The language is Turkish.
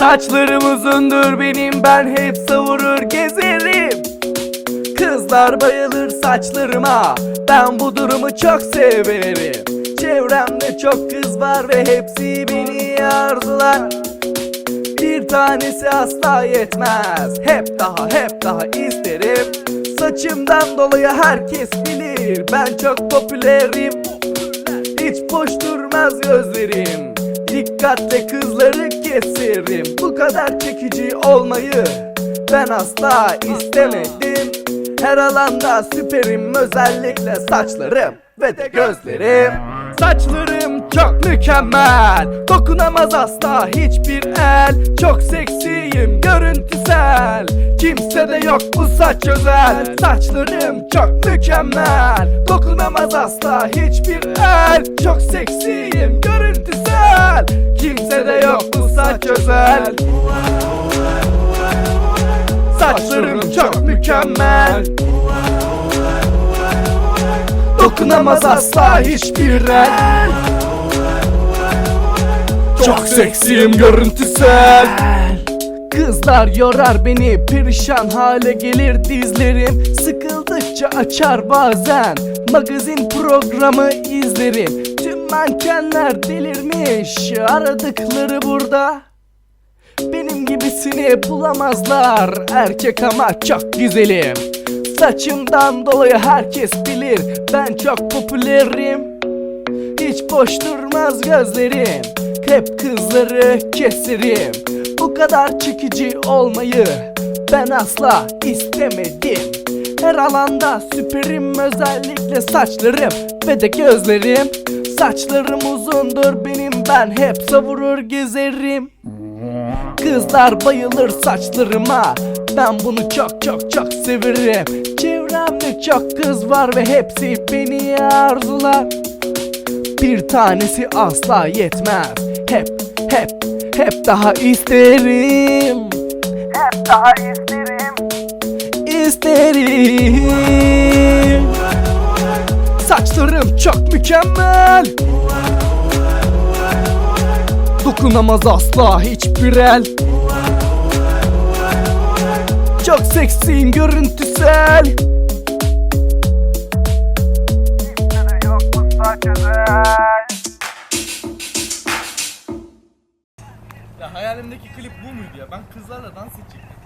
Saçlarım uzundur benim ben hep savurur gezerim. Kızlar bayılır saçlarıma Ben bu durumu çok severim. Çevremde çok kız var ve hepsi beni arzular Bir tanesi asla yetmez Hep daha hep daha isterim. Saçımdan dolayı herkes bilir Ben çok popülerim. Hiç boş durmaz gözlerim Dikkatle kızları keserim Bu kadar çekici olmayı Ben asla istemedim. Her alanda süperim Özellikle saçlarım ve de gözlerim. Saçlarım çok mükemmel Dokunamaz asla hiçbir el. Çok seksiyim görüntüsel Kimse de yok bu saç özel. Saçlarım çok mükemmel Dokunamaz asla hiçbir el. Çok seksiyim görüntüsel saç özel Saçlarım çok mükemmel. Dokunamaz asla hiçbir el. Çok seksiyim görüntüsel. Kızlar yorar beni perişan hale gelir dizlerim. Sıkıldıkça açar bazen magazin programı izlerim. Tüm mankenler delirmiş aradıkları burada benim gibisini bulamazlar. Erkek ama çok güzelim. Saçımdan dolayı herkes bilir Ben çok popülerim. Hiç boş durmaz gözlerim Hep kızları keserim. Bu kadar çekici olmayı Ben asla istemedim. Her alanda süperim özellikle saçlarım ve de gözlerim. Saçlarım uzundur benim ben hep savurur gezerim Kızlar bayılır saçlarıma. Ben bunu çok çok çok severim. Çevremde çok kız var ve hepsi beni arzular. Bir tanesi asla yetmez. Hep hep hep daha isterim. Hep daha isterim. İsterim. Saçlarım çok mükemmel Dokunamaz asla hiçbir el Çok seksiyim görüntüsel Ya hayalimdeki klip bu muydu ya? Ben kızlarla dans edecektim.